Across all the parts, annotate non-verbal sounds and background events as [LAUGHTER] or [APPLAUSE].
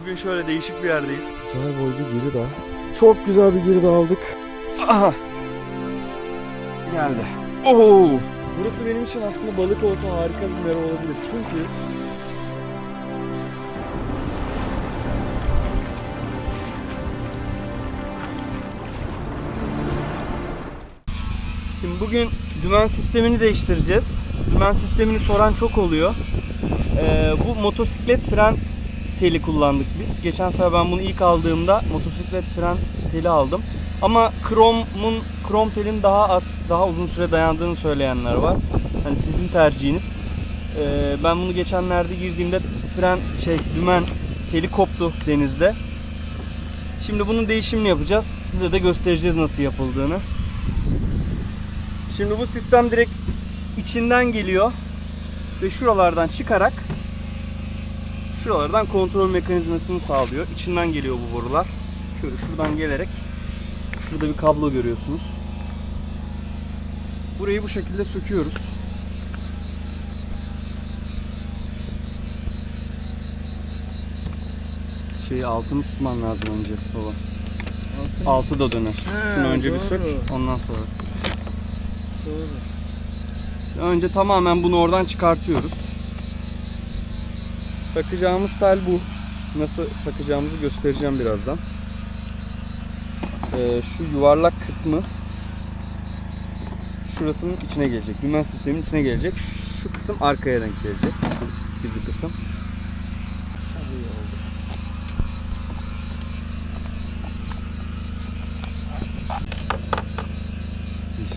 Bugün şöyle değişik bir yerdeyiz. Güzel boy bir giri daha. Çok güzel bir giri daha aldık. Aha. Geldi. Oo. Burası benim için aslında balık olsa harika bir mera olabilir. Çünkü Şimdi bugün dümen sistemini değiştireceğiz. Dümen sistemini soran çok oluyor. Ee, bu motosiklet fren teli kullandık biz. Geçen sefer ben bunu ilk aldığımda motosiklet fren teli aldım. Ama kromun krom telin daha az, daha uzun süre dayandığını söyleyenler var. Hani sizin tercihiniz. Ee, ben bunu geçenlerde girdiğimde fren şey dümen teli koptu denizde. Şimdi bunun değişimini yapacağız. Size de göstereceğiz nasıl yapıldığını. Şimdi bu sistem direkt içinden geliyor ve şuralardan çıkarak şuralardan kontrol mekanizmasını sağlıyor. İçinden geliyor bu borular. Şöyle şuradan gelerek şurada bir kablo görüyorsunuz. Burayı bu şekilde söküyoruz. Şeyi altını tutman lazım önce baba. Altı da döner. Şunu önce bir sök ondan sonra. Önce tamamen bunu oradan çıkartıyoruz. Takacağımız tel bu. Nasıl takacağımızı göstereceğim birazdan. Ee, şu yuvarlak kısmı şurasının içine gelecek. Dümen sistemin içine gelecek. Şu kısım arkaya denk gelecek. Sivri kısım.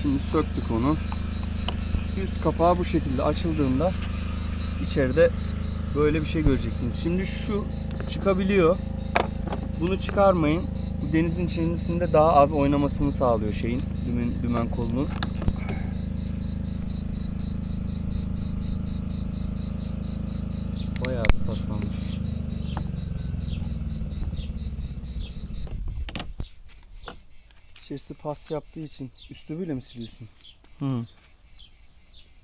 Şimdi söktük onu. Üst kapağı bu şekilde açıldığında içeride böyle bir şey göreceksiniz. Şimdi şu çıkabiliyor. Bunu çıkarmayın. Bu denizin içerisinde daha az oynamasını sağlıyor şeyin dümen, dümen kolunun. Bayağı bir paslanmış. İçerisi pas yaptığı için üstü böyle mi siliyorsun? Hı.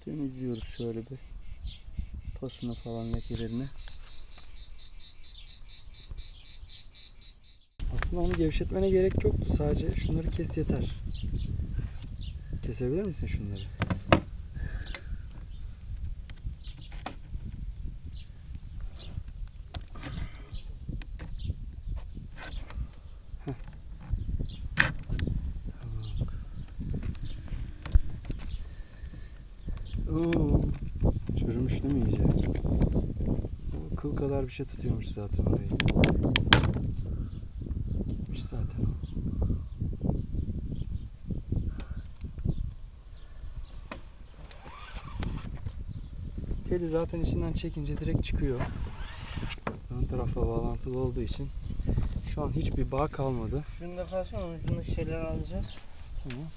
Temizliyoruz şöyle bir pasını falan lekelerini. aslında onu gevşetmene gerek yoktu. Sadece şunları kes yeter. Kesebilir misin şunları? Heh. Tamam. Oo, çürümüş değil mi iyice? Kıl kadar bir şey tutuyormuş zaten orayı. Gitmiş zaten o. Teli zaten içinden çekince direkt çıkıyor. Ön tarafla bağlantılı olduğu için şu an hiçbir bağ kalmadı. Şunu da kalsın onun ucunda şeyler alacağız. Tamam.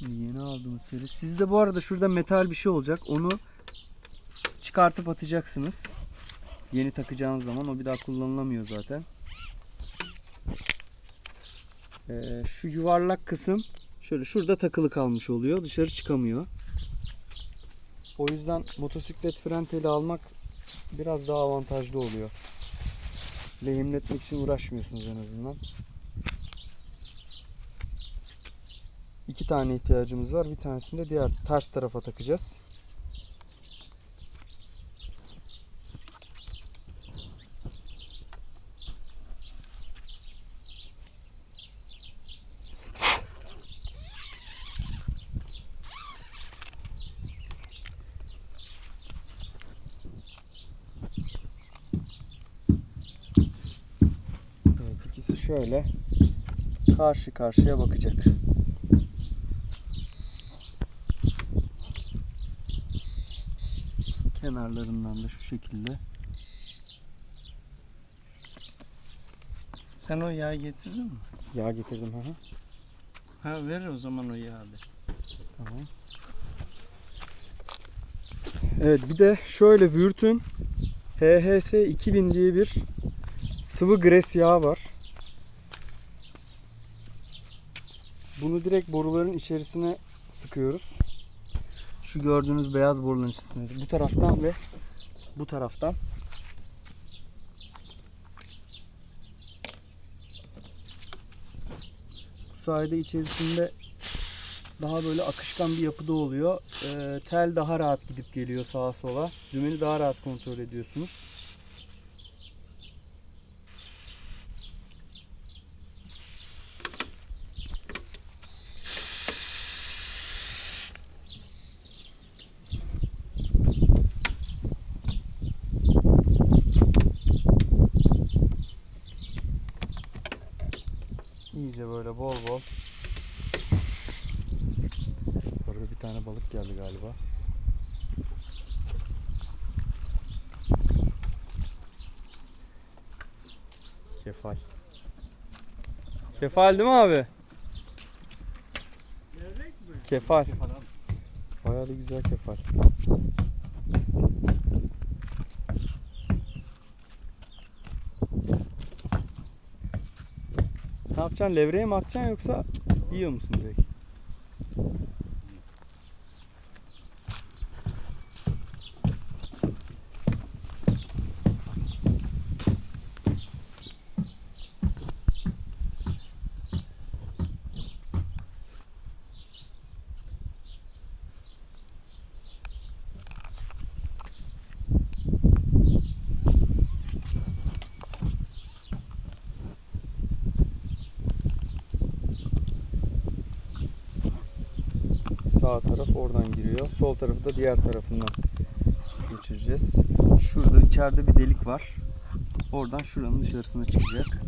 Yeni aldığımız seri. Sizde bu arada şurada metal bir şey olacak. Onu çıkartıp atacaksınız. Yeni takacağınız zaman o bir daha kullanılamıyor zaten. Ee, şu yuvarlak kısım şöyle şurada takılı kalmış oluyor. Dışarı çıkamıyor. O yüzden motosiklet fren teli almak biraz daha avantajlı oluyor. Lehimletmek için uğraşmıyorsunuz en azından. İki tane ihtiyacımız var. Bir tanesini de diğer ters tarafa takacağız. Şöyle karşı karşıya bakacak. Kenarlarından da şu şekilde. Sen o yağı getirdin mi? Yağ getirdim ha. Ha ver o zaman o yağı bir. Tamam. Evet bir de şöyle Vürt'ün HHS 2000 diye bir sıvı gres yağı var. Bunu direkt boruların içerisine sıkıyoruz. Şu gördüğünüz beyaz boruların içerisinde. Bu taraftan ve bu taraftan. Bu sayede içerisinde daha böyle akışkan bir yapıda oluyor. Ee, tel daha rahat gidip geliyor sağa sola. Dümeni daha rahat kontrol ediyorsunuz. İyice böyle bol bol. Orada bir tane balık geldi galiba. Kefal. Kefal değil mi abi? Kefal. Bayağı da güzel kefal. Ne yapacaksın? Levreye mi atacaksın yoksa yiyor musun direkt? Sağ taraf oradan giriyor. Sol tarafı da diğer tarafından geçireceğiz. Şurada içeride bir delik var. Oradan şuranın dışarısına çıkacak.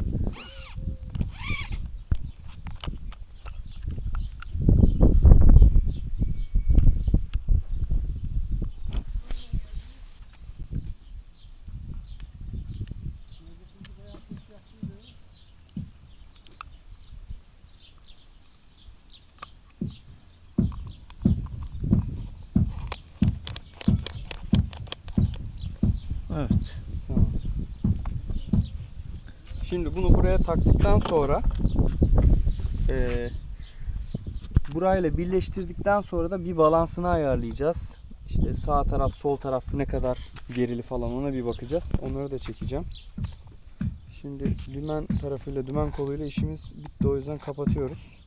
Evet. Tamam. Şimdi bunu buraya taktıktan sonra eee burayla birleştirdikten sonra da bir balansını ayarlayacağız. İşte sağ taraf, sol taraf ne kadar gerili falan ona bir bakacağız. Onları da çekeceğim. Şimdi dümen tarafıyla, dümen koluyla işimiz bitti. O yüzden kapatıyoruz.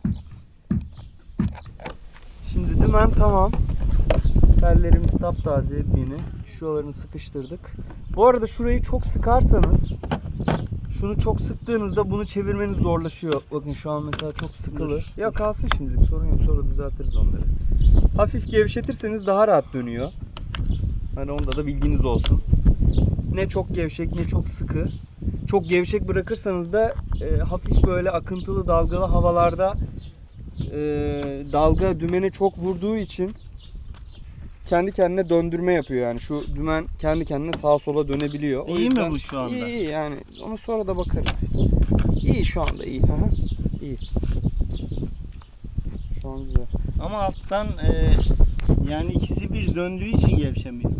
Şimdi dümen tamam. Tellerimiz taptaze yeni. Şuralarını sıkıştırdık. Bu arada şurayı çok sıkarsanız şunu çok sıktığınızda bunu çevirmeniz zorlaşıyor. Bakın şu an mesela çok sıkılı. Ya kalsın şimdilik sorun yok sonra düzeltiriz onları. Hafif gevşetirseniz daha rahat dönüyor. Hani onda da bilginiz olsun. Ne çok gevşek ne çok sıkı. Çok gevşek bırakırsanız da e, hafif böyle akıntılı dalgalı havalarda e, dalga dümene çok vurduğu için kendi kendine döndürme yapıyor yani şu dümen kendi kendine sağa sola dönebiliyor. O İyi mi bu şu anda? İyi iyi yani onu sonra da bakarız. İyi şu anda iyi. Hı. İyi. Şu an güzel. Ama alttan e, yani ikisi bir döndüğü için gevşemiyor.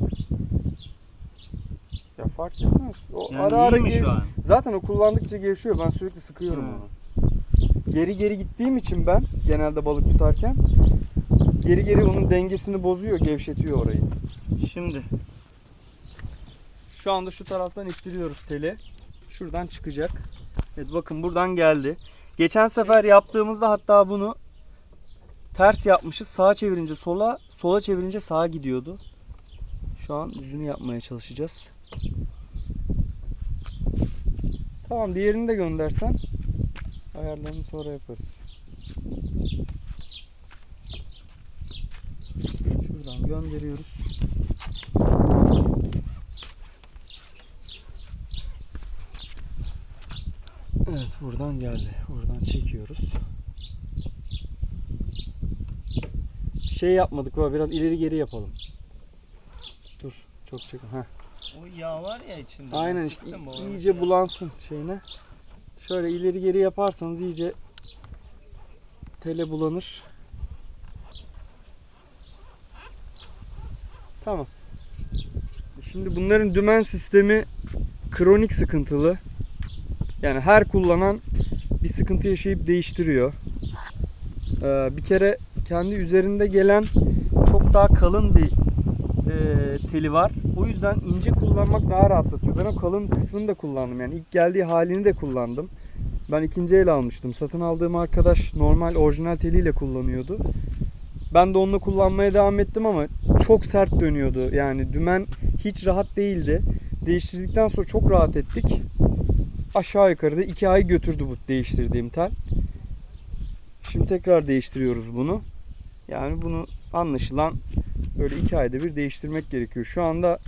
Ya fark etmez. O Yani ara ara mi gev- şu an? Zaten o kullandıkça gevşiyor. Ben sürekli sıkıyorum Hı. onu. Geri geri gittiğim için ben genelde balık tutarken geri geri onun dengesini bozuyor, gevşetiyor orayı. Şimdi Şu anda şu taraftan ittiriyoruz teli. Şuradan çıkacak. Evet bakın buradan geldi. Geçen sefer yaptığımızda hatta bunu ters yapmışız. Sağa çevirince sola, sola çevirince sağa gidiyordu. Şu an düzünü yapmaya çalışacağız. Tamam diğerini de göndersen ayarlarını sonra yaparız. Şuradan gönderiyoruz. Evet buradan geldi. Buradan çekiyoruz. Şey yapmadık baba biraz ileri geri yapalım. Dur çok çek. Heh. o yağ var ya içinde. Aynen işte iyice bulansın şeyine. Şöyle ileri geri yaparsanız iyice tele bulanır. Tamam. Şimdi bunların dümen sistemi kronik sıkıntılı. Yani her kullanan bir sıkıntı yaşayıp değiştiriyor. Ee, bir kere kendi üzerinde gelen çok daha kalın bir e, teli var. O yüzden ince kullanmak daha rahatlatıyor. Ben o kalın kısmını da kullandım. Yani ilk geldiği halini de kullandım. Ben ikinci el almıştım. Satın aldığım arkadaş normal orijinal teliyle kullanıyordu. Ben de onunla kullanmaya devam ettim ama çok sert dönüyordu. Yani dümen hiç rahat değildi. Değiştirdikten sonra çok rahat ettik. Aşağı yukarıda iki ay götürdü bu değiştirdiğim tel. Şimdi tekrar değiştiriyoruz bunu. Yani bunu anlaşılan böyle iki ayda bir değiştirmek gerekiyor. Şu anda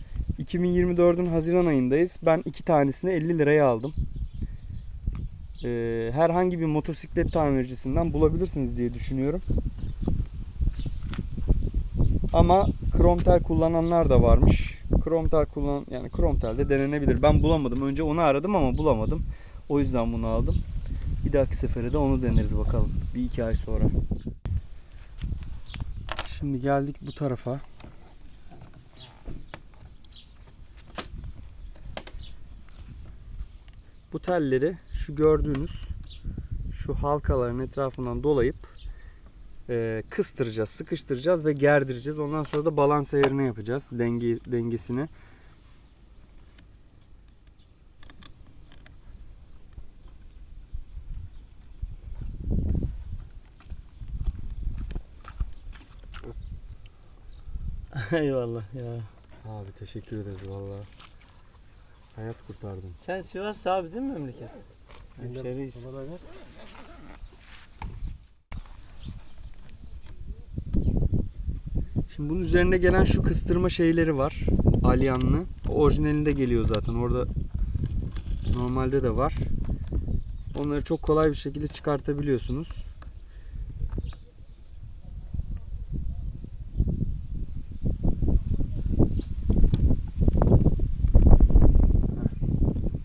2024'ün Haziran ayındayız. Ben iki tanesini 50 liraya aldım. Ee, herhangi bir motosiklet tamircisinden bulabilirsiniz diye düşünüyorum. Ama Kromtel kullananlar da varmış. Kromtel kullan yani Kromtel de denenebilir. Ben bulamadım. Önce onu aradım ama bulamadım. O yüzden bunu aldım. Bir dahaki sefere de onu deneriz bakalım. Bir iki ay sonra. Şimdi geldik bu tarafa. Bu telleri şu gördüğünüz şu halkaların etrafından dolayıp e, kıstıracağız, sıkıştıracağız ve gerdireceğiz. Ondan sonra da balans ayarını yapacağız. Denge, dengesini. [LAUGHS] Eyvallah ya. Abi teşekkür ederiz valla. Hayat kurtardın. Sen Sivas'ta abi değil mi memleket? Hemşeriyiz. Şimdi bunun üzerine gelen şu kıstırma şeyleri var. Alyanlı. Orijinalinde geliyor zaten. Orada normalde de var. Onları çok kolay bir şekilde çıkartabiliyorsunuz.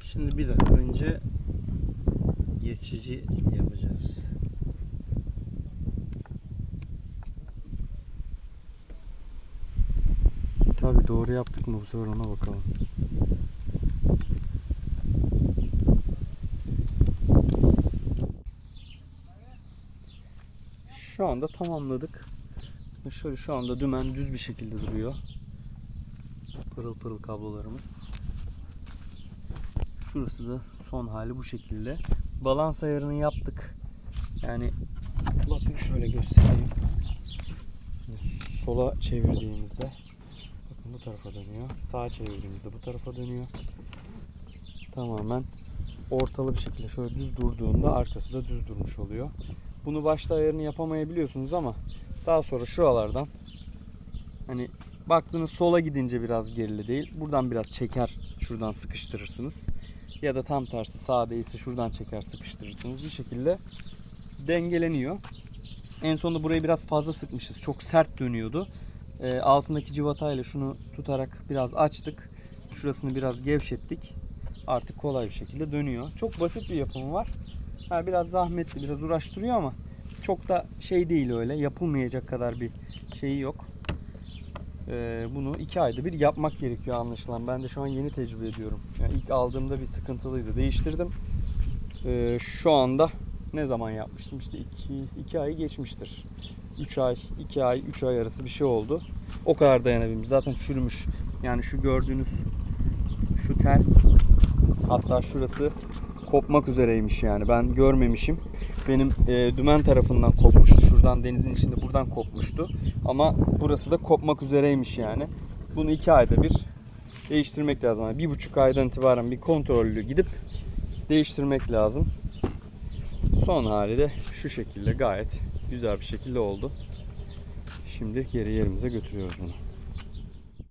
Şimdi bir dakika önce geçici yapacağız. Doğru yaptık mı bu sefer ona bakalım. Şu anda tamamladık. Şöyle şu anda dümen düz bir şekilde duruyor. Pırıl pırıl kablolarımız. Şurası da son hali bu şekilde. Balans ayarını yaptık. Yani bakın şöyle göstereyim. Sola çevirdiğimizde bu tarafa dönüyor. Sağa çevirdiğimizde bu tarafa dönüyor. Tamamen ortalı bir şekilde şöyle düz durduğunda arkası da düz durmuş oluyor. Bunu başta ayarını yapamayabiliyorsunuz ama daha sonra şuralardan hani baktığınız sola gidince biraz gerili değil. Buradan biraz çeker şuradan sıkıştırırsınız. Ya da tam tersi sağ değilse şuradan çeker sıkıştırırsınız. Bir şekilde dengeleniyor. En sonunda burayı biraz fazla sıkmışız. Çok sert dönüyordu. Ee, altındaki civatayla şunu tutarak biraz açtık. Şurasını biraz gevşettik. Artık kolay bir şekilde dönüyor. Çok basit bir yapımı var. Ha, biraz zahmetli, biraz uğraştırıyor ama çok da şey değil öyle. Yapılmayacak kadar bir şeyi yok. Ee, bunu iki ayda bir yapmak gerekiyor anlaşılan. Ben de şu an yeni tecrübe ediyorum. Yani ilk aldığımda bir sıkıntılıydı. Değiştirdim. Ee, şu anda ne zaman yapmıştım? İşte iki, iki ay geçmiştir. 3 ay, 2 ay, 3 ay arası bir şey oldu. O kadar dayanabilmiş. Zaten çürümüş. Yani şu gördüğünüz şu tel hatta şurası kopmak üzereymiş yani. Ben görmemişim. Benim e, dümen tarafından kopmuştu. Şuradan denizin içinde buradan kopmuştu. Ama burası da kopmak üzereymiş yani. Bunu iki ayda bir değiştirmek lazım. Yani bir buçuk aydan itibaren bir kontrollü gidip değiştirmek lazım. Son hali de şu şekilde gayet güzel bir şekilde oldu. Şimdi geri yerimize götürüyoruz bunu.